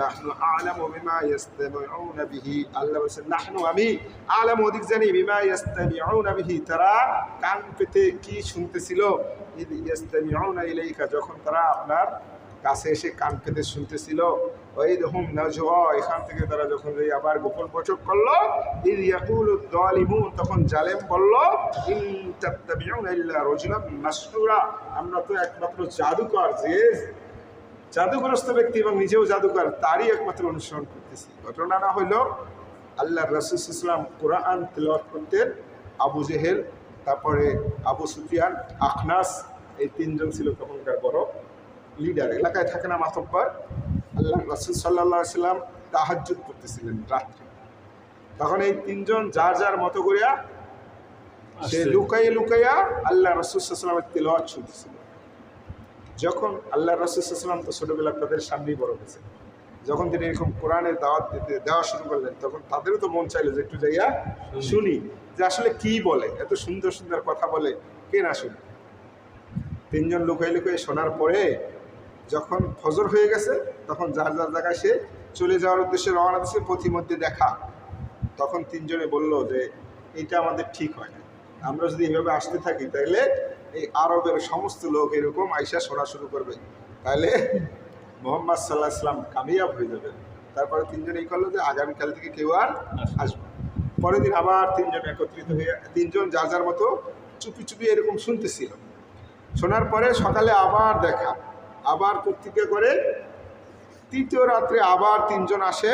নাহনু আলামু বিমা ইয়াস্তামিউনা বিহি আল্লাহ বলেছেন নাহনু আমি আলামু অধিক জানি, বিমা ইয়াস্তামিউনা বিহি। তারা কান পেতে কি শুনতেছিল? ইদ ইয়াস্তামিউনা ইলাইকা, যখন তারা আপনার কাছে এসে কান পেতে শুনতেছিল। ওই হুম নাজওয়া এখান থেকে তারা যখন এই আবার গোপন বচক করল, ইদ ইয়াকুলু যালিমুন তখন জালেম বলল, ইন তাত্তাবিউনা ইল্লা রাজুলাম মাসরুরা। আমরা তো একমাত্র জাদুকর যে জাদুগ্রস্ত ব্যক্তি এবং নিজেও জাদুকর তারই একমাত্র অনুসরণ করতেছি। ঘটনাটা হইল আল্লাহ রসুল ইসলাম কোরআন তেলাওয়াত করতেন। আবু জেহেল তারপরে আবু সুফিয়ান আখনাস এই তিনজন ছিল তখনকার বড় লিডার এলাকায় থাকে না মাতব্বর। আল্লাহ রসুল সাল্লাহ সাল্লাম তাহাজ্জুদ করতেছিলেন রাত্রে। তখন এই তিনজন যার যার মতো করিয়া সে লুকাইয়া লুকাইয়া আল্লাহ রসুলামের তেলাওয়াত শুনতেছিল। যখন আল্লাহ রসুলাম তো ছোটবেলা তাদের সামনেই বড় হয়েছে যখন তিনি এরকম কোরআনের দাওয়াত দিতে দেওয়া শুরু করলেন তখন তাদেরও তো মন চাইলো যে একটু যাইয়া শুনি যে আসলে কি বলে এত সুন্দর সুন্দর কথা বলে কে না শুনি। তিনজন লুকাই লুকাই শোনার পরে যখন ফজর হয়ে গেছে তখন যার যার জায়গায় সে চলে যাওয়ার উদ্দেশ্যে রওনা দিচ্ছে পথিমধ্যে দেখা। তখন তিনজনে বলল যে এটা আমাদের ঠিক হয় না আমরা যদি এভাবে আসতে থাকি তাহলে এই আরবের সমস্ত লোক এরকম আইসা শোনা শুরু করবে। তাহলে মোহাম্মদ সাল্লাহ ইসলাম কামিয়াব হয়ে যাবে। তারপরে তিনজন এই করল যে আগামীকাল থেকে কেউ আর আসবে পরের দিন আবার তিনজন একত্রিত হয়ে তিনজন যার যার মতো চুপি চুপি এরকম শুনতেছিল। শোনার পরে সকালে আবার দেখা আবার প্রতিজ্ঞা করে তৃতীয় রাত্রে আবার তিনজন আসে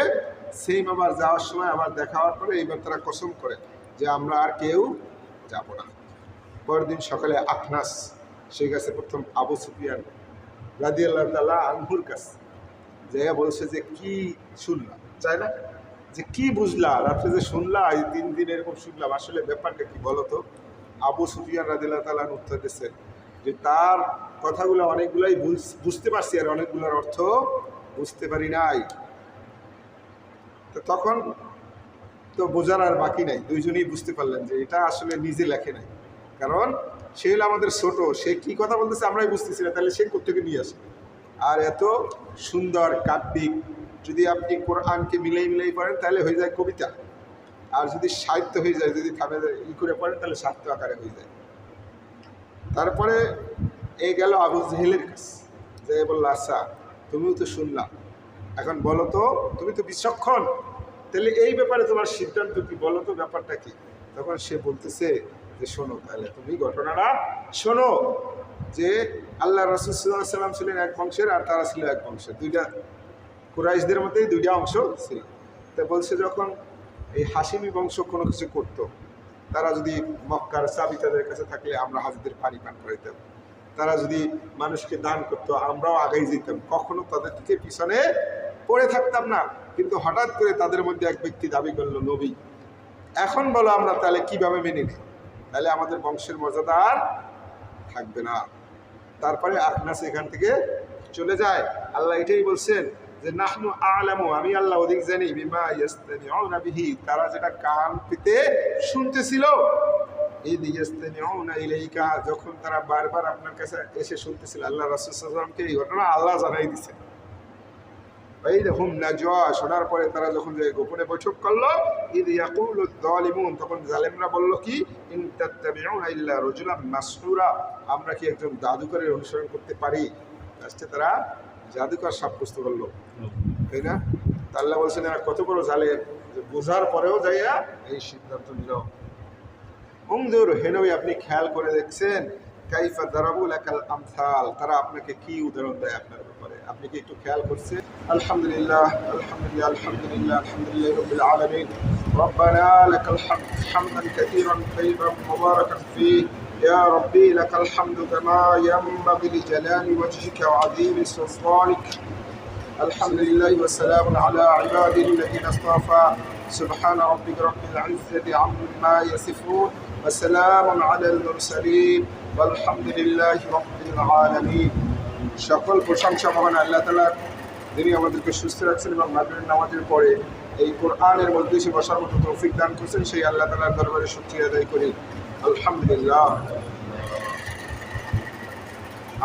সেম আবার যাওয়ার সময় আবার দেখা হওয়ার পরে এইবার তারা কসম করে যে আমরা আর কেউ যাব না। পরের দিন সকালে আখনাস, সেই কাছে প্রথম আবু সুফিয়ান রাজি আল্লাহ তাল্লাহ আনহুর কাছে যে বলছে যে, কি শুনলাম চাই না? যে, কি বুঝলা? রাত্রে যে শুনলা, এই তিন দিন এরকম শুনলাম। আসলে ব্যাপারটা কি বলো তো আবু সুফিয়ান রাদিল্লাহ তালান উত্তর দিচ্ছেন যে, তার কথাগুলো অনেকগুলাই বুঝ- বুঝতে পারছি আর অনেকগুলোর অর্থ বুঝতে পারি নাই। তো তখন তো বোঝার আর বাকি নাই। দুইজনেই বুঝতে পারলেন যে এটা আসলে নিজে লেখে নাই। কারণ সে হলো আমাদের ছোট, সে কি কথা বলতেছে আমরাই বুঝতেছি না, তাহলে সে কোথেকে নিয়ে আসে? আর এত সুন্দর, কাব্যিক, যদি আপনি কোরআনকে মিলাই মিলাই পড়েন, তাহলে হয়ে যায় কবিতা। আর যদি সাহিত্য হয়ে যায়, যদি থামে ই করে পড়েন, তাহলে সাহিত্য আকারে হয়ে যায়। তারপরে এই গেল আবু জেহেলের কাছে যে বলল আচ্ছা তুমিও তো শুনলাম এখন বলো তো, তুমি তো বিচক্ষণ। তাহলে এই ব্যাপারে তোমার সিদ্ধান্ত কি? বলো তো ব্যাপারটা কি? তখন সে বলতেছে যে, শোনো, তাহলে তুমি ঘটনাটা শোনো যে আল্লাহ সাল্লাম ছিলেন এক বংশের আর তারা ছিল এক বংশের। দুইটা কুরাইশদের মধ্যেই দুইটা অংশ ছিল। তা বলছে যখন এই হাসিমি বংশ কোনো কিছু করতো, তারা যদি মক্কার চাবি তাদের কাছে থাকলে আমরা হাজিদের পানি পান করাইতাম। তারা যদি মানুষকে দান করতো, আমরাও আগেই যেতাম। কখনো তাদের থেকে পিছনে পড়ে থাকতাম না। কিন্তু হঠাৎ করে তাদের মধ্যে এক ব্যক্তি দাবি করল, নবী, এখন বলো আমরা তাহলে কীভাবে মেনে নিই? তাহলে আমাদের বংশের মর্যাদা আর থাকবে না। তারপরে আখনাস এখান থেকে চলে যায়। আল্লাহ এটাই বলছেন যে, নাহনু আলামু, আমি আল্লাহ অধিক জানি, বিমা ইয়াস্তামিউনা বিহি। তারা যেটা কান পেতে শুনতেছিল, এই ইয়াস্তামিউনা ইলাইকা, যখন তারা বারবার আপনার কাছে এসে শুনতেছিল, আল্লাহ রাসূল সাল্লাল্লাহু আলাইহি এই ঘটনা আল্লাহ জানাই দিয়েছেন। এই হুম নাজওয়া শোনার পরে তারা যখন যে গোপনে বৈঠক করল ঈদ ইয়াকুল যালিমুন, তখন জালেমরা বলল কি, ইন তাত্তাবিউনা ইল্লা রাজুলাম মাসরুরা আমরা কি একজন জাদুকরের অনুসরণ করতে পারি? লাস্টে তারা জাদুকর সাব্যস্ত করল। তাই না? তা আল্লাহ বলছেন, এরা কত বড় জালেম, যে বোঝার পরেও যাইয়া এই সিদ্ধান্ত নিল। উমদুর হেনবি, আপনি খেয়াল করে দেখছেন কাইফা দারাবুল একাল আমসাল তারা আপনাকে কি উদাহরণ দেয় আপনার ব্যাপারে আপনি কি একটু খেয়াল করছেন আলহামদুলিল্লাহ আলহামদুলিল্লাহ আলহামদুলিল্লাহ আলহামদুলিল্লাহ রবিল আলমিন ربنا لك الحمد حمدا كثيرا طيبا مباركا فيه يا ربي لك الحمد كما ينبغي لجلال وجهك وعظيم سلطانك الحمد لله والسلام على عباده الذين اصطفى سبحان ربك رب العزة عما يصفون وسلام على المرسلين والحمد لله رب العالمين সকল প্রশংসা মহান আল্লাহ তালা যিনি আমাদেরকে সুস্থ রাখছেন এবং মাগরিব নামাজের পরে এই কোরআনের মধ্যে এসে বসার মতো তৌফিক দান করছেন সেই আল্লাহ তালার দরবারে শুক্রিয়া আদায় করি আলহামদুলিল্লাহ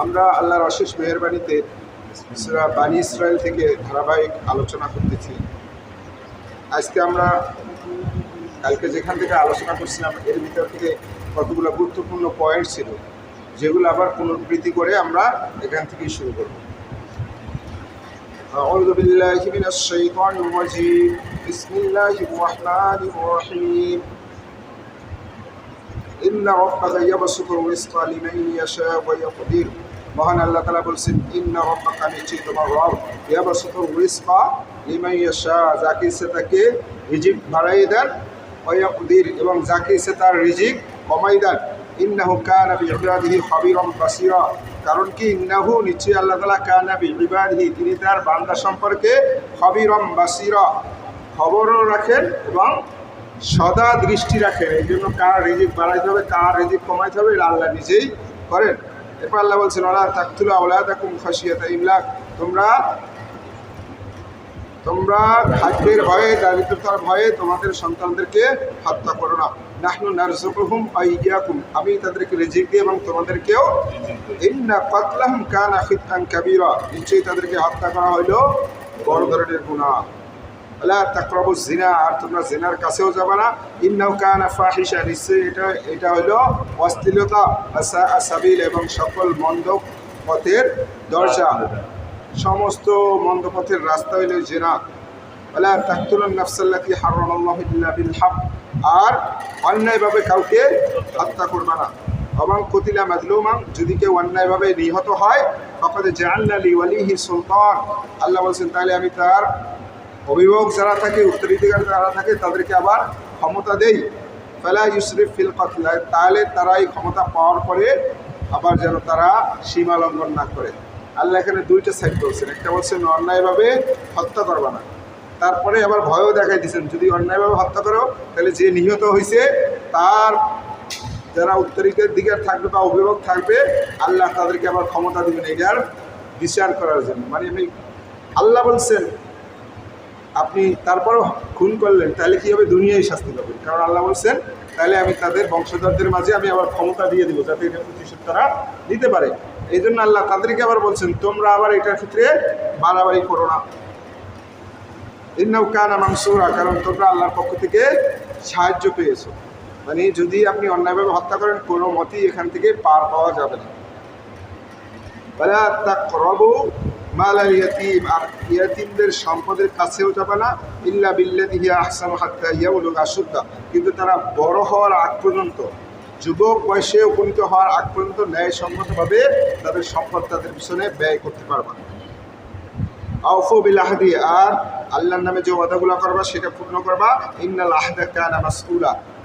আমরা আল্লাহর অশেষ মেহরবানিতে সুরা বানি ইসরায়েল থেকে ধারাবাহিক আলোচনা করতেছি আজকে আমরা কালকে যেখান থেকে আলোচনা করছিলাম এর ভিতর থেকে কতগুলো গুরুত্বপূর্ণ পয়েন্ট ছিল যেগুলো আবার পুনরাবৃত্তি করে আমরা এখান থেকেই শুরু করব أعوذ بالله من الشيطان الرجيم بسم الله الرحمن الرحيم إن ربك يبسط الرزق لمن يشاء ويقدر মহান আল্লাহ তালা বলছেন ইন্না রব্বাকা নিশ্চয়ই তোমার রব ইয়াবাসুতুর রিজকা লিমান ইয়াশা যাকে ইচ্ছে তাকে রিজিক বাড়াই দেন ওয়াকুদির এবং যাকে ইচ্ছে তার রিজিক কমাই দেন, ইন্নাহু কানা বিইবাদিহি খাবিরাম বাসীরা। কারণ কি? ইন্নাহু নিশ্চয়ই আল্লাহ তাআলা কানা বিইবাদিহি, তিনি তার বান্দা সম্পর্কে খাবিরাম বাসীরা খবরও রাখেন এবং সদা দৃষ্টি রাখেন। এই জন্য কার রিজিক বাড়াইতে হবে, কার রিজিক কমাইতে হবে, এটা আল্লাহ নিজেই করেন। এরপর আল্লাহ বলছেন ওলা তাকতুলা ওলা তাকুম খাসিয়াতা ইমলাক তোমরা তোমরা খাদ্যের ভয়ে, দারিদ্রতার ভয়ে তোমাদের সন্তানদেরকে হত্যা করো না। নাহনু নারজুকুহুম আইয়াকুম আমি তাদেরকে রিজিক দিই এবং তোমাদেরকেও ইন্না কাতলাহুম কানা খিতান কাবীরা। নিশ্চয়ই তাদেরকে হত্যা করা হলো বড় ধরনের গুনাহ। আলা তাকরাবু জিনা আর তোমরা জিনার কাছেও যাবে না। ইন্নাউ কানা ফাহিশা নিশ্চয়ই এটা এটা হলো অশ্লীলতা আসা আসাবিল এবং সকল মন্দ পথের দরজা। সমস্ত মন্দপথের রাস্তা হইল জেনা। আলা তাকতুলুন নাফসাল্লাতি হারামাল্লাহু ইল্লা বিল হক। আর অন্যায়ভাবে কাউকে হত্যা করবে না। এবং কতিলা মাজলুমান যদি কেউ অন্যায়ভাবে নিহত হয় তখন জাহান্না লি ওয়ালিহি সুলতান। আল্লাহ বলছেন, তাহলে আমি তার অভিভাবক যারা থাকে, উত্তরাধিকার যারা থাকে, তাদেরকে আবার ক্ষমতা দেই। ফেলা ইউসরিফ ফিল কতলা, তাহলে তারা এই ক্ষমতা পাওয়ার পরে আবার যেন তারা সীমা লঙ্ঘন না করে। আল্লাহ এখানে দুইটা সাইড বলছেন একটা বলছেন, অন্যায়ভাবে হত্যা করবা না। তারপরে আবার ভয়ও দেখাই দিচ্ছেন, যদি অন্যায়ভাবে হত্যা করো, তাহলে যে নিহত হয়েছে তার যারা উত্তরিকের দিকে থাকবে বা অভিভাবক থাকবে, আল্লাহ তাদেরকে আবার ক্ষমতা দিবেন। এটার বিচার করার জন্য। মানে আমি আল্লাহ বলছেন, আপনি তারপরও খুন করলেন, তাহলে কী হবে? দুনিয়ায় শাস্তি পাবেন। কারণ আল্লাহ বলছেন, তাহলে আমি তাদের বংশধরদের মাঝে আমি আবার ক্ষমতা দিয়ে দিব, যাতে এটা প্রতিশোধ তারা দিতে পারে। এই জন্য আল্লাহ তাদেরকে আবার বলছেন, তোমরা আবার এটার ক্ষেত্রে বাড়াবাড়ি করো না। ইন্নাউ কানা মাংসুরা কারণ তোমরা আল্লাহর পক্ষ থেকে সাহায্য পেয়েছ। মানে যদি আপনি অন্যায়ভাবে হত্যা করেন, কোনো মতেই এখান থেকে পার পাওয়া যাবে না। বলা তাকরাবু মাল আল ইয়াতিম আর ইয়াতিমদের সম্পদের কাছেও যাবে না। ইল্লা বিল্লাতি হিয়া আহসানু হাত্তা ইয়াবলুগ আশুদ্দা কিন্তু তারা বড় হওয়ার আগ পর্যন্ত যুবক বয়সে উপনীত হওয়ার আগ পর্যন্ত ন্যায়সঙ্গতভাবে তাদের সম্পদ তাদের পিছনে ব্যয় করতে পারবা আউফু বিল আহদি আর আল্লাহর নামে যে ওয়াদাগুলো করবা সেটা পূর্ণ করবা। ইন্নাল আহদা কানা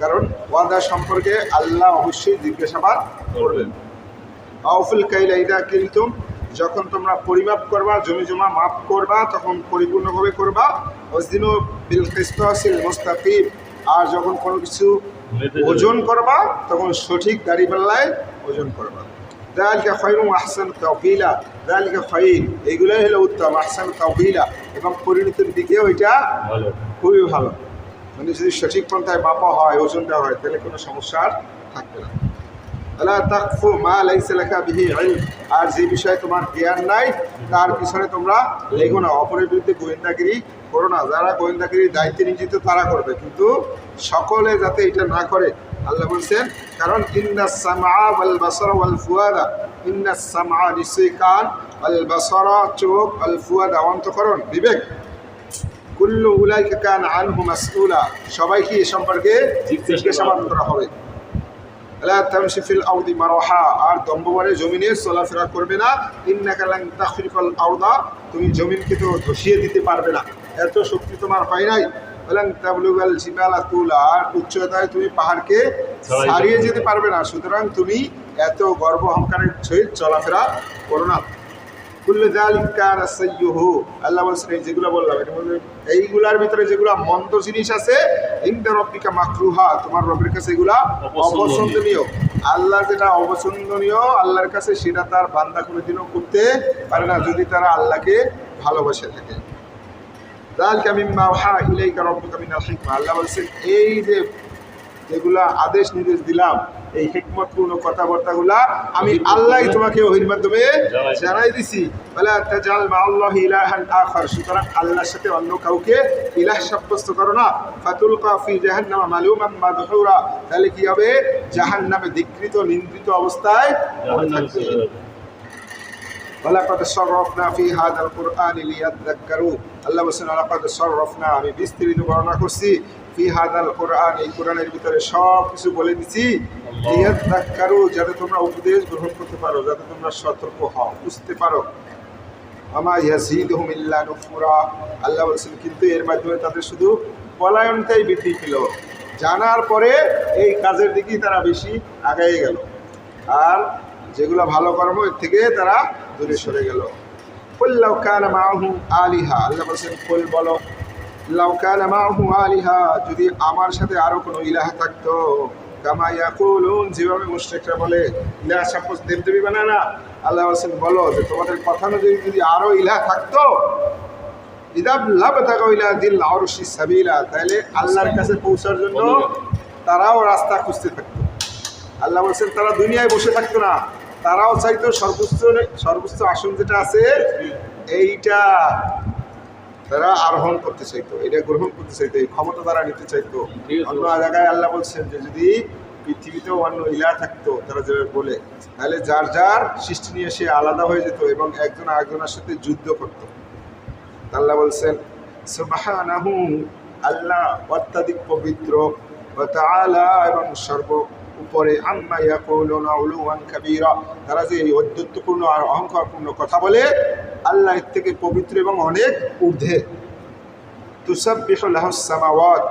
কারণ ওয়াদা সম্পর্কে আল্লাহ অবশ্যই জিজ্ঞাসাবাদ করবেন। আউফুল কাইলা, ইদা কিনতুম যখন তোমরা পরিমাপ করবা, জমি জমা মাপ করবা, তখন পরিপূর্ণভাবে করবা। ওজদিনু বিল মুস্তাকিম, আর যখন কোনো কিছু ওজন করবা তখন সঠিক দাড়ি পাল্লায় ওজন করবা। দালিকা খৈরুম আহসান তৌকিলা দালিকা খৈর এইগুলোই হলো উত্তম আহসান তৌকিলা এবং পরিণতির দিকেও এটা ভালো। খুবই ভালো। মানে যদি সঠিক পন্থায় বাপা হয় ওজনটা হয় তাহলে কোনো সমস্যা থাকবে না। আলা তাকফু মা লাইসা লাকা বিহি ইলম। আর যে বিষয়ে তোমার জ্ঞান নাই তার পিছনে তোমরা লেগো না। অপরের বিরুদ্ধে গোয়েন্দাগিরি করো না। যারা গোয়েন্দাগিরির দায়িত্বে নিয়োজিত তারা করবে। কিন্তু সকলে যাতে এটা না করে আল্লাহ বলছেন কারণ ইন্না সামা ওয়াল বাসর ওয়াল ফুয়াদা। ইন্না সামা নিশ্চয়ই কান বাসর চোখ ফুয়াদা অন্তকরণ বিবেক। কুল্লু উলাইকা কান আনহু মাসউলা। সবাইকে এ সম্পর্কে জিজ্ঞাসাবাদ করা হবে। লা তামশি ফিল আউদি মারহা। আর দম্ববারে জমিনে চলাফেরা করবে না। ইন্নাকালাং তাখরিফাল আউদা তুমি জমিনকে তো ধসিয়ে দিতে পারবে না। এত শক্তি তোমার হয় নাই। বলেন তাবলুগাল জিবালা তুলা। আর উচ্চতায় তুমি পাহাড়কে ছাড়িয়ে যেতে পারবে না। সুতরাং তুমি এত গর্ব অহংকারের সহিত চলাফেরা করো না। আল্লাহ বলছেন এই যেগুলো বললাম এইগুলার ভিতরে যেগুলো মন্দ জিনিস আছে মাকরুহা তোমার রবের কাছে এগুলা অপছন্দনীয়। আল্লাহ যেটা অপছন্দনীয় আল্লাহর কাছে সেটা তার বান্দা কোনোদিনও করতে পারে না যদি তারা আল্লাহকে ভালোবাসে থাকে। ইলাইকা রব্বুকা মিনাল হিকমা। আল্লাহ বলছেন এই যে যেগুলা আদেশ নির্দেশ দিলাম এই হিকমতপূর্ণ কথাবার্তাগুলা আমি আল্লাহ তোমাকে ওহির মাধ্যমে জানাই। দিছি। আখার। সুতরাং আল্লাহর সাথে অন্য কাউকে ইলাহ সাব্যস্ত করো না। ফাতুল কাফি জাহান্নামা মালুমান মাদহুরা। তাহলে কি হবে? জাহান্নামে ধিকৃত নিন্দিত অবস্থায় থাকবে। ওলাকদ সরফনা ফি হাদাল কোরআন লিয়াদ্দাক্কারু আল্লাহ বলছেন ওলাকদ সরফনা আমি বিস্তারিত বর্ণনা করছি ফি হাদাল কোরআন এই কোরআনের ভিতরে সব কিছু বলে দিছি লিয়াদ্দাক্কারু যাতে তোমরা উপদেশ গ্রহণ করতে পারো, যাতে তোমরা সতর্ক হও, বুঝতে পারো। আমা ইয়াজিদ হুমিল্লা নুফুরা। আল্লাহ বলছেন, কিন্তু এর মাধ্যমে তাদের শুধু পলায়নটাই বৃদ্ধি ছিল জানার পরে এই কাজের দিকেই তারা বেশি আগাই গেল। আর যেগুলো ভালো কর্ম এর থেকে তারা দূরে সরে গেল। কুল্লাউ কানা মাহু আলিহা আল্লাহ বলছেন কুল বলো লাউ কানা মাহু আলিহা যদি আমার সাথে আরও কোনো ইলাহা থাকতো কামা ইয়াকুলুন যেভাবে মুশরিকরা বলে ইলাহা সাপোজ দেবদেবী বানায় না আল্লাহ বলছেন বলো যে তোমাদের কথা অনুযায়ী যদি আরও ইলাহা থাকতো ইদাব লাভ থাকা ইলা দিল আরশি সাবিলা তাহলে আল্লাহর কাছে পৌঁছার জন্য তারাও রাস্তা খুঁজতে থাকতো। আল্লাহ বলছেন তারা দুনিয়ায় বসে থাকতো না। তারাও চাইতো সর্বোচ্চ সর্বোচ্চ আসন যেটা আছে এইটা তারা আরোহণ করতে চাইতো এটা গ্রহণ করতে চাইতো এই ক্ষমতা তারা নিতে চাইতো। অন্য জায়গায় আল্লাহ বলছেন যে যদি পৃথিবীতেও অন্য ইলা থাকতো তারা যেভাবে বলে তাহলে যার যার সৃষ্টি নিয়ে সে আলাদা হয়ে যেত এবং একজন আরেকজনের সাথে যুদ্ধ করতো। আল্লাহ বলছেন সুবহানাহু আল্লাহ অত্যাধিক পবিত্র এবং সর্ব উপরে তারা যে এই আর অহংকারপূর্ণ কথা বলে, আল্লাহ এর থেকে পবিত্র এবং অনেক ঊর্ধ্বে। তুসাব্বিহু লাহুস সামাওয়াত।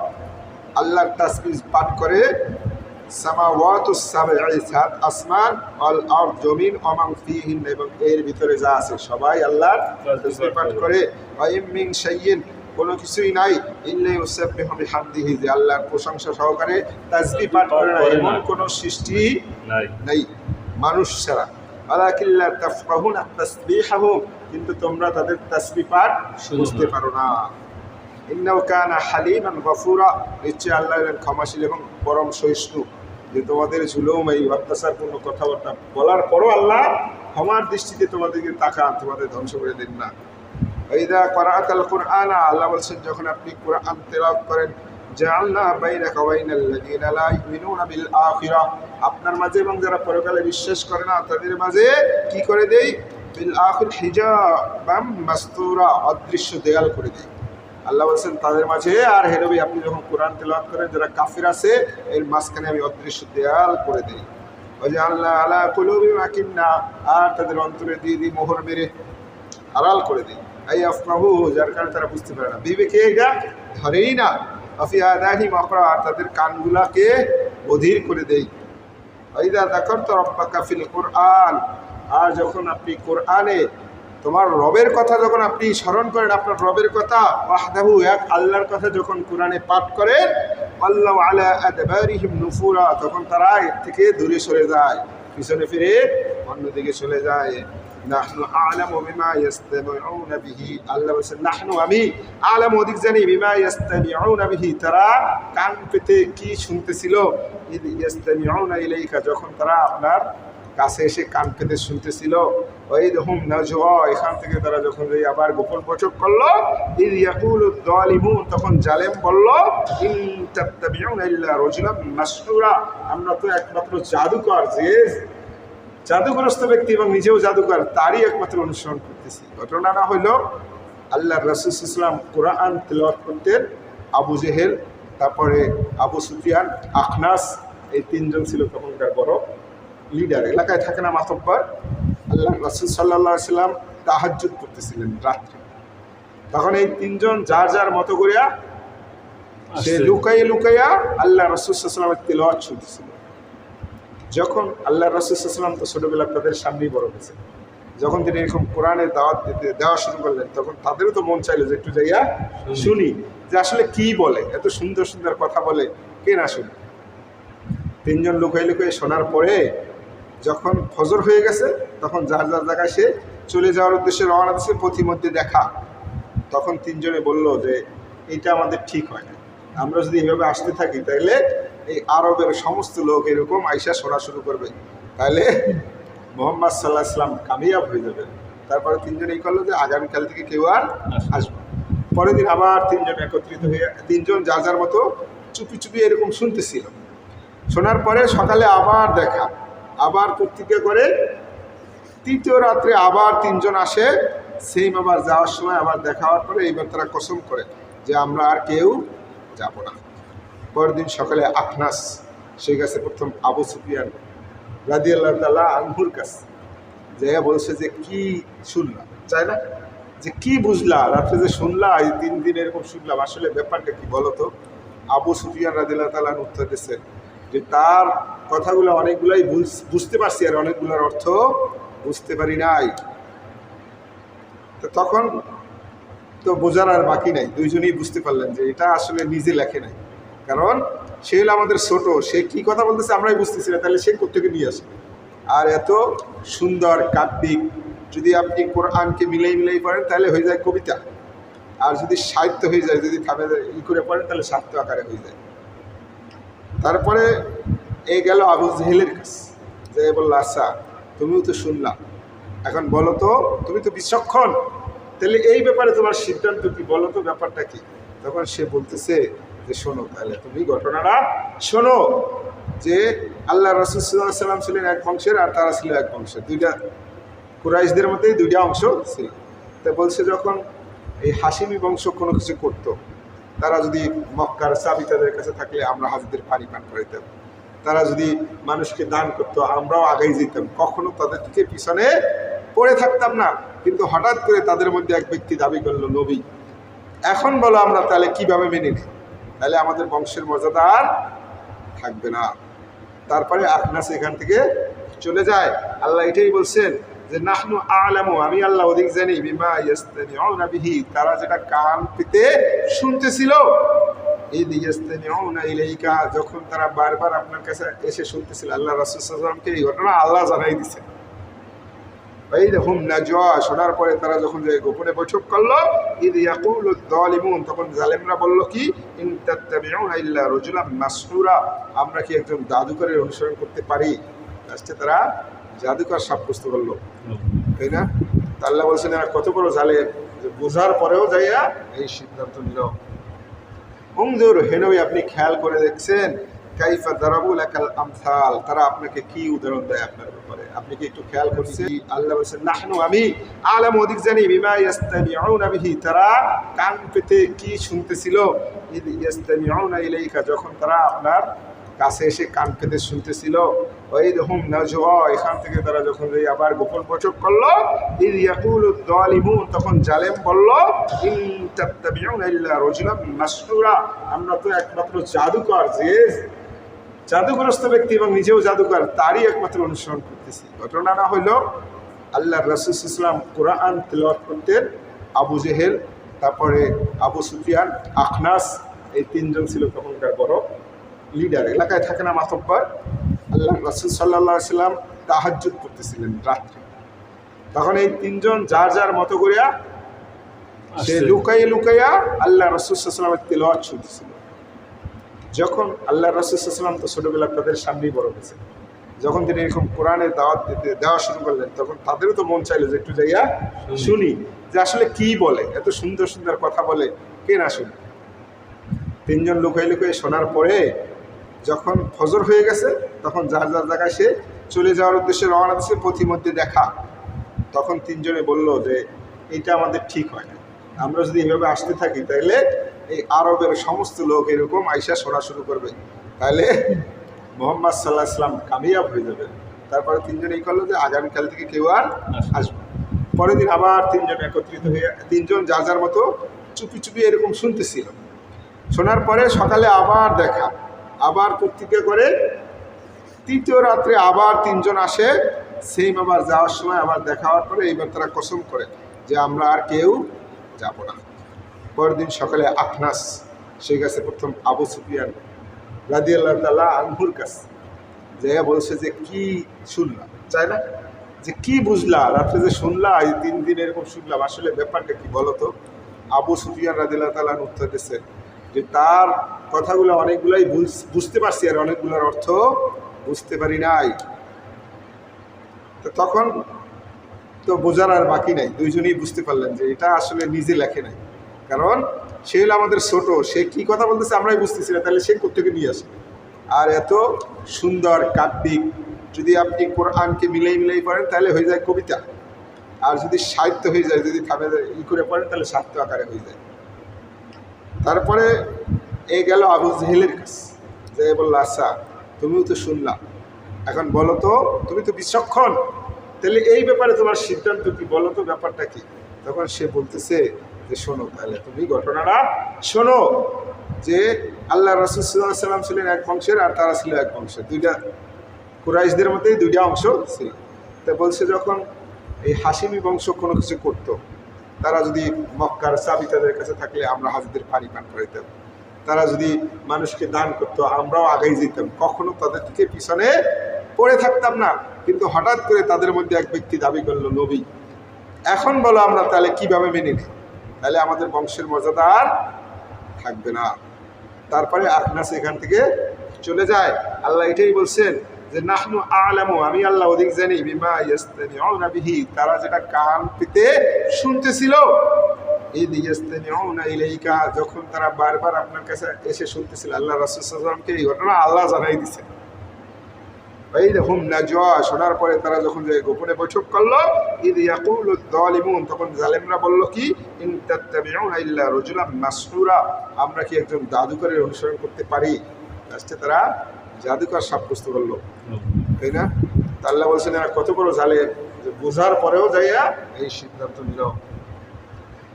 আল্লাহর তাসবিহ পাঠ করে, সামাওয়াত সাবঈ, সাত আসমান অল আর জমিন অমাং এবং এর ভিতরে যা আছে, সবাই আল্লাহর পাঠ করে। মিন শাইইন কোনো কিছুই নাই। ইল্লা ইউসাব্বিহু বিহামদিহি যে আল্লাহর প্রশংসা সহকারে তাসবিহ পাঠ করে না এমন কোনো সৃষ্টি নাই। নেই মানুষ ছাড়া। আলাকিল্লা তাফকাহুনা তাসবিহাহুম কিন্তু তোমরা তাদের তাসবিহ পাঠ বুঝতে পারো না। ইন্নাহু কানা হালিমান গফুরা নিশ্চয় আল্লাহ ক্ষমাশীল এবং পরম সহিষ্ণু। যে তোমাদের জুলুম এই অত্যাচারপূর্ণ কথাবার্তা বলার পরও আল্লাহ ক্ষমার দৃষ্টিতে তোমাদেরকে তাকান তোমাদের ধ্বংস করে দিন না। ওইদা করাতাল কোরআন আল্লাহ বলছেন, যখন আপনি কোরআন তেলাওয়াত করেন, জাআলনা বাইনাকা বাইনাল লাযিনা লা ইউমিনুনা বিল আখিরাহ। আপনার মাঝে এবং যারা পরকালে বিশ্বাস করে না, তাদের মাঝে কি করে দেই? বিল আখির হিজাবাম মাসতুরা, অদৃশ্য দেয়াল করে দেই। আল্লাহ বলছেন, তাদের মাঝে আর হেরবি আপনি যখন কোরআন তেলাওয়াত করেন, যারা কাফির আছে, এর মাঝখানে আমি অদৃশ্য দেয়াল করে দিই। ওই আল্লাহ আলা কুলুবি মাকিন্না আর তাদের অন্তরে দিয়ে দিই মোহর মেরে আড়াল করে দিই। এই আফরাহু যার কারণে তারা বুঝতে পারে না। বিবেকে এটা ধরেই না। আফি আদাহি মকরা আর তাদের কানগুলাকে বধির করে দেই। ওইদা দেখর তো রব্বা কাফিল কোরআন। আর যখন আপনি কোরআনে তোমার রবের কথা যখন আপনি স্মরণ করেন, আপনার রবের কথা, ওয়াহদাহু, এক আল্লাহর কথা যখন কোরআনে পাঠ করেন, আল্লাহ আলা আদবারিহিম নুফুরা, তখন তারা এর থেকে দূরে সরে যায়, পিছনে ফিরে অন্যদিকে চলে যায়। নাহনু আলামু বিমা ইয়াস্তামিউনা বিহি আল্লাহ বলেছেন, নাহনু আমি আলামু অধিক জানি বিমা ইয়াস্তামিউনা বিহি। তারা কান পেতে কি শুনতেছিল? ইয়াস্তামিউনা ইলাইকা, যখন তারা আপনার কাছে এসে কান পেতে শুনতেছিল। ওই হুম নাজওয়া, এখান থেকে তারা যখন আবার গোপন বচক করল, ইদ ইয়াকুলু যালিমুন তখন জালেম বলল, ইন তাত্তাবিউনা ইল্লা রাজুলাম মাসরুরা। আমরা তো একমাত্র জাদুকর যে জাদুগ্রস্ত ব্যক্তি এবং নিজেও জাদুকর তারই একমাত্র অনুসরণ করতেছি। ঘটনাটা হইল আল্লাহ রসুল ইসলাম কোরআন তেলাওয়াত করতেন। আবু জেহেল তারপরে আবু সুফিয়ান আখনাস এই তিনজন ছিল তখনকার বড় লিডার এলাকায় থাকে না মাতব্বর। আল্লাহ রসুল সাল্লাহ সাল্লাম তাহাজ্জুদ করতেছিলেন রাত্রে। তখন এই তিনজন যার যার মতো করিয়া সে লুকাইয়া লুকাইয়া আল্লাহ রসুল সাল্লামের তেলাওয়াত শুনতেছিল। যখন আল্লাহ রসুলাম তো ছোটবেলা তাদের সামনেই বড় হয়েছে যখন তিনি এরকম কোরআনের দাওয়াত দিতে দেওয়া শুরু করলেন তখন তাদেরও তো মন চাইলো যে একটু যাইয়া শুনি। যে আসলে কি বলে এত সুন্দর সুন্দর কথা বলে কে না শুনে। তিনজন লুকাই লুকাই শোনার পরে যখন ফজর হয়ে গেছে তখন যার যার জায়গায় সে চলে যাওয়ার উদ্দেশ্যে রওনা দিচ্ছে পথিমধ্যে দেখা। তখন তিনজনে বলল যে এটা আমাদের ঠিক হয় না। আমরা যদি এভাবে আসতে থাকি তাহলে এই আরবের সমস্ত লোক এরকম আইসা শোনা শুরু করবে। তাহলে মোহাম্মদ সাল্লাহ ইসলাম কামিয়াব হয়ে যাবে। তারপরে তিনজন এই করল যে আগামীকাল থেকে কেউ আর আসবে পরের দিন আবার তিনজন একত্রিত হয়ে তিনজন যার যার মতো চুপি চুপি এরকম শুনতেছিল। শোনার পরে সকালে আবার দেখা আবার প্রতিজ্ঞা করে তৃতীয় রাত্রে আবার তিনজন আসে সেম আবার যাওয়ার সময় আবার দেখা হওয়ার পরে এইবার তারা কসম করে যে আমরা আর কেউ যাব না। পরের দিন সকালে আখনাস, সেই কাছে প্রথম আবু সুফিয়ান রাজি আল্লাহ তাল্লাহ আনহুর কাছে যে বলছে যে, কি শুনলাম? চাই না? যে, কি বুঝলা? রাত্রে যে শুনলা, এই তিন দিন এরকম শুনলাম। আসলে ব্যাপারটা কি বলো তো? আবু সুফিয়ান রাজিল্লাহ তালান উত্তর দিচ্ছেন যে, তার কথাগুলো অনেকগুলাই বুঝ- বুঝতে পারছি আর অনেকগুলোর অর্থ বুঝতে পারি নাই। তো তখন তো বোঝার আর বাকি নাই। দুইজনেই বুঝতে পারলেন যে, এটা আসলে নিজে লেখে নাই। কারণ সে হলো আমাদের ছোট, সে কি কথা বলতেছে আমরাই বুঝতেছি না, তাহলে সে কোথেকে নিয়ে আসবে আর এত সুন্দর, কাব্যিক, যদি আপনি কোরআনকে মিলাই মিলাই পড়েন তাহলে হয়ে যায় কবিতা। আর যদি সাহিত্য হয়ে যায়, যদি থামে ই করে পড়েন তাহলে সাহিত্য আকারে হয়ে যায়। তারপরে এই গেল আবু জেহেলের কাছে যে বলল আচ্ছা তুমিও তো শুনলাম এখন বলো তো, তুমি তো বিচক্ষণ। তাহলে এই ব্যাপারে তোমার সিদ্ধান্ত কি? বলো তো ব্যাপারটা কি? তখন সে বলতেছে যে শোনো তাহলে। তুমি ঘটনাটা শোনো যে আল্লাহ সাল্লাম ছিলেন এক বংশের আর তারা ছিল এক বংশের। দুইটা কুরাইশদের মধ্যেই দুইটা অংশ ছিল। তা বলছে যখন এই হাসিমি বংশ কোনো কিছু করত, তারা যদি মক্কার চাবি তাদের কাছে থাকলে আমরা হাজিদের পানি পান করাইতাম। তারা যদি মানুষকে দান করতো, আমরাও আগাই যেতাম। কখনো তাদের থেকে পিছনে পড়ে থাকতাম না। কিন্তু হঠাৎ করে তাদের মধ্যে এক ব্যক্তি দাবি করল, নবী, এখন বলো আমরা তাহলে কীভাবে মেনে নিই? তাহলে আমাদের বংশের মর্যাদা আর থাকবে না। তারপরে আখনাস এখান থেকে চলে যায়। আল্লাহ এটাই বলছেন যে, নাহনু আলামু, আমি আল্লাহ অধিক জানি, বিমা ইয়াস্তামিউনা বিহি। তারা যেটা কান পেতে শুনতেছিল এই ইয়াস্তামিউনা ইলাইকা। যখন তারা বারবার আপনার কাছে এসে শুনতেছিল, আল্লাহ রাসূল সাল্লাল্লাহু আলাইহি এই ঘটনা আল্লাহ জানাই দিছে এই দেখুন নাজওয়া। শোনার পরে তারা যখন যে গোপনে বৈঠক করল ঈদ ইয়াকুল দলিমুন তখন জালেমরা বলল কি? ইন তাত্তাবিউনা ইল্লা রাজুলাম মাসহুরা। আমরা কি একজন জাদুকরের অনুসরণ করতে পারি? লাস্টে তারা জাদুকর সাব্যস্ত করল। তাই না? তা আল্লাহ বলছেন, এরা কত বড় জালেম? যে বোঝার পরেও যাইয়া এই সিদ্ধান্ত নিল। উমদুর হেনবি, আপনি খেয়াল করে দেখছেন কাইফা দারাবুল একাল আমসাল তারা আপনাকে কি উদাহরণ দেয় আপনার ব্যাপারে? আপনি কি একটু খেয়াল করছেন? আল্লাহ বলছেন নাহনু আমি আলাম অধিক জানি বিমা ইয়াস্তামিউনা বিহি। তারা কান পেতে কি শুনতেছিল? ইদ ইয়াস্তামিউনা ইলাইকা যখন তারা আপনার কাছে এসে কান পেতে শুনতেছিল। ওই দেখুন নাজওয়া এখান থেকে তারা যখন আবার গোপন বচক করল ইদ ইয়াকুল যালিমুন তখন জালেম বলল ইন তাত্তাবিউনা ইল্লা রাজুলাম মাসরুরা আমরা তো একমাত্র জাদুকর যে জাদুগ্রস্ত ব্যক্তি এবং নিজেও জাদুকর তারই একমাত্র অনুসরণ করতেছি। ঘটনাটা হইল আল্লাহ রসুল ইসলাম কোরআন তেলাওয়াত করতেন। আবু জেহেল তারপরে আবু সুফিয়ান আখনাস এই তিনজন ছিল তখনকার বড় লিডার এলাকায় থাকে না মাতব্বর। আল্লাহ রসুল সাল্লাহ সাল্লাম তাহাজ্জুদ করতেছিলেন রাত্রে। তখন এই তিনজন যার যার মতো করিয়া সে লুকাইয়া লুকাইয়া আল্লাহ রসুলামের তেলাওয়াত শুনতেছিল। যখন আল্লাহ রসুলাম তো ছোটবেলা তাদের সামনেই বড় হয়েছে যখন তিনি এরকম কোরআনের দাওয়াত দিতে দেওয়া শুরু করলেন তখন তাদেরও তো মন চাইলো যে একটু যাইয়া শুনি। শুনি যে আসলে কি বলে এত সুন্দর সুন্দর কথা বলে কে না শুনে। তিনজন লুকাই লুকাই শোনার পরে যখন ফজর হয়ে গেছে তখন যার যার জায়গায় সে চলে যাওয়ার উদ্দেশ্যে রওনা দিচ্ছে পথিমধ্যে দেখা। তখন তিনজনে বলল যে এটা আমাদের ঠিক হয় না। আমরা যদি এভাবে আসতে থাকি তাহলে এই আরবের সমস্ত লোক এরকম আইসা শোনা শুরু করবে। তাহলে মোহাম্মদ সাল্লাহ ইসলাম কামিয়াব হয়ে যাবে। তারপরে তিনজন এই করল যে আগামীকাল থেকে কেউ আর আসবে পরের দিন আবার তিনজন একত্রিত হয়ে তিনজন যার যার মতো চুপি চুপি এরকম শুনতেছিল। শোনার পরে সকালে আবার দেখা আবার প্রতিজ্ঞা করে তৃতীয় রাত্রে আবার তিনজন আসে সেম আবার যাওয়ার সময় আবার দেখা হওয়ার পরে এইবার তারা কসম করে যে আমরা আর কেউ যাব না। পরের দিন সকালে আখনাস সেই কাছে প্রথম আবু সুফিয়ান রাজি আল্লাহ তাল্লাহ আনহুর কাছে যে বলছে যে, কি শুনলাম চাই না? যে, কি বুঝলা? রাত্রে যে শুনলা, এই তিন দিন এরকম শুনলাম। আসলে ব্যাপারটা কি বলো তো আবু সুফিয়ান রাজিল্লাহ তালান উত্তর দিচ্ছে যে, তার কথাগুলো অনেকগুলাই বুঝ- বুঝতে পারছি আর অনেকগুলোর অর্থ বুঝতে পারি নাই। তো তখন তো বোঝার আর বাকি নাই। দুইজনেই বুঝতে পারলেন যে, এটা আসলে নিজে লেখে নাই। কারণ সে হলো আমাদের ছোট, সে কি কথা বলতেছে আমরাই বুঝতেছি না, তাহলে সে কোথেকে নিয়ে আসে? আর এত সুন্দর, কাব্যিক, যদি আপনি কোরআনকে মিলাই মিলাই পড়েন, তাহলে হয়ে যায় কবিতা। আর যদি সাহিত্য হয়ে যায়, যদি থামে ই করে পড়েন, তাহলে সাহিত্য আকারে হয়ে যায়। তারপরে এ গেল আবু জেহেলের কাছে যে বলল আচ্ছা তুমিও তো শুনলাম এখন বলো তো, তুমি তো বিচক্ষণ। তাহলে এই ব্যাপারে তোমার সিদ্ধান্ত কি? বলো তো ব্যাপারটা কি? তখন সে বলতেছে যে শোনো তাহলে তুমি ঘটনাটা শোনো যে আল্লাহ রসুল্লাহাম ছিলেন এক বংশের আর তারা ছিল এক বংশের। দুইটা কুরাইশদের মধ্যেই দুইটা অংশ ছিল। তা বলছে যখন এই হাসিমি বংশ কোনো কিছু করতো, তারা যদি মক্কার চাবি তাদের কাছে থাকলে আমরা হাজিদের পানি পান করাইতাম। তারা যদি মানুষকে দান করতো, আমরাও আগেই যেতাম। কখনো তাদের থেকে পিছনে পড়ে থাকতাম না। কিন্তু হঠাৎ করে তাদের মধ্যে এক ব্যক্তি দাবি করল, নবী, এখন বলো আমরা তাহলে কীভাবে মেনে নিই? তাহলে আমাদের বংশের মর্যাদা আর থাকবে না। তারপরে আখনাস এখান থেকে চলে যায়। আল্লাহ এটাই বলছেন যে, নাহনু আলামু, আমি আল্লাহ অধিক জানি, বিমা ইয়াস্তামিউনা বিহি। তারা যেটা কান পেতে শুনতেছিল ইদ ইয়াস্তামিউনা ইলাইকা। যখন তারা বারবার আপনার কাছে এসে শুনতেছিল, আল্লাহ রাসূল সাল্লাল্লাহু আলাইহি এই ঘটনা আল্লাহ জানাই দিয়েছেন। শোনার পরে তারা যখন যে গোপনে বৈঠক করল, ইদ ইয়াকুলু তখন জালেমরা কি আমরা কি একজন জাদুকরের অনুসরণ করতে পারি? লাস্টে তারা জাদুকর সাব্যস্ত করল। তাই না? বলছেন, এরা কত বড় জালেম, যে বোঝার পরেও যাইয়া এই সিদ্ধান্ত নিল।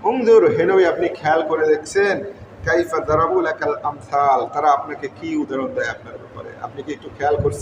উমদুর হেনবি, আপনি খেয়াল করে দেখছেন, কাইফা দারাবুল একাল আমসাল তারা আপনাকে কি উদাহরণ দেয় আপনার ব্যাপারে? আপনি কি একটু খেয়াল করছেন?